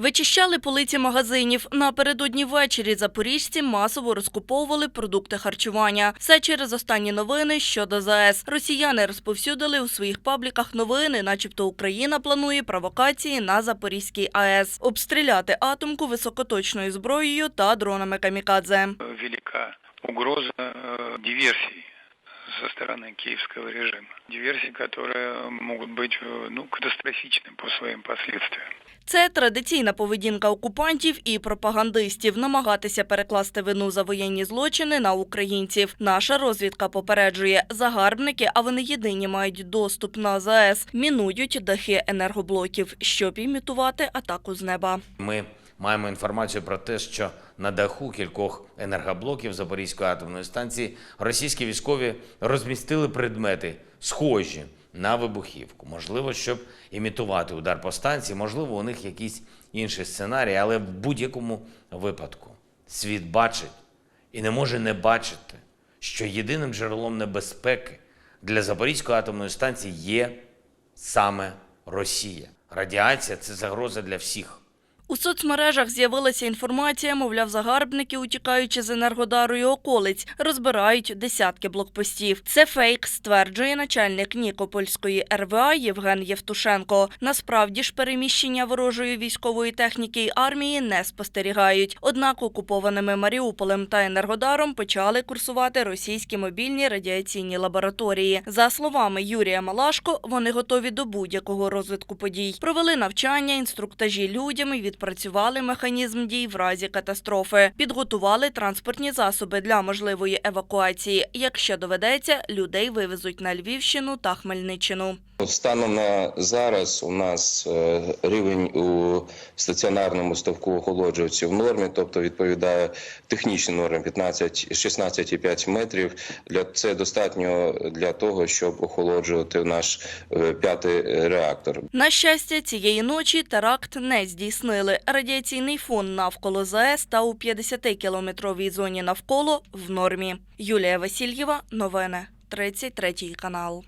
Вичищали полиці магазинів. Напередодні ввечері запоріжці масово розкуповували продукти харчування. Все через останні новини щодо ЗАЕС. Росіяни розповсюдили у своїх пабліках новини, начебто Україна планує провокації на Запорізькій АЕС. Обстріляти атомку високоточною зброєю та дронами камікадзе. велика угроза э, диверсий со стороны киевского режима. Диверсии, которые могут быть э, ну, катастрофичны по своим последствиям. Це традиційна поведінка окупантів і пропагандистів намагатися перекласти вину за воєнні злочини на українців. Наша розвідка попереджує, загарбники, а вони єдині мають доступ на ЗАЕС, мінують дахи енергоблоків, щоб імітувати атаку з неба. Ми маємо інформацію про те, що на даху кількох енергоблоків Запорізької атомної станції російські військові розмістили предмети, схожі на вибухівку. Можливо, щоб імітувати удар по станції, можливо, у них якийсь інший сценарій, але в будь-якому випадку світ бачить і не може не бачити, що єдиним джерелом небезпеки для Запорізької атомної станції є саме Росія. Радіація це загроза для всіх. У соцмережах з'явилася інформація, мовляв, загарбники, утікаючи з енергодару і околиць, розбирають десятки блокпостів. Це фейк, стверджує начальник Нікопольської РВА Євген Євтушенко. Насправді ж переміщення ворожої військової техніки й армії не спостерігають. Однак окупованими Маріуполем та Енергодаром почали курсувати російські мобільні радіаційні лабораторії. За словами Юрія Малашко, вони готові до будь-якого розвитку подій. Провели навчання, інструктажі людям і відпрацювали механізм дій в разі катастрофи. Підготували транспортні засоби для можливої евакуації. Якщо доведеться, людей вивезуть на Львівщину та Хмельниччину. Станом на зараз у нас е, рівень у стаціонарному ставку охолоджувачів в нормі, тобто відповідає технічній нормі 15 16,5 метрів. Для це достатньо для того, щоб охолоджувати наш е, п'ятий реактор. На щастя, цієї ночі теракт не здійснили. Радіаційний фон навколо ЗАЕС та у 50-кілометровій зоні навколо в нормі. Юлія Васильєва, новини, 33 канал.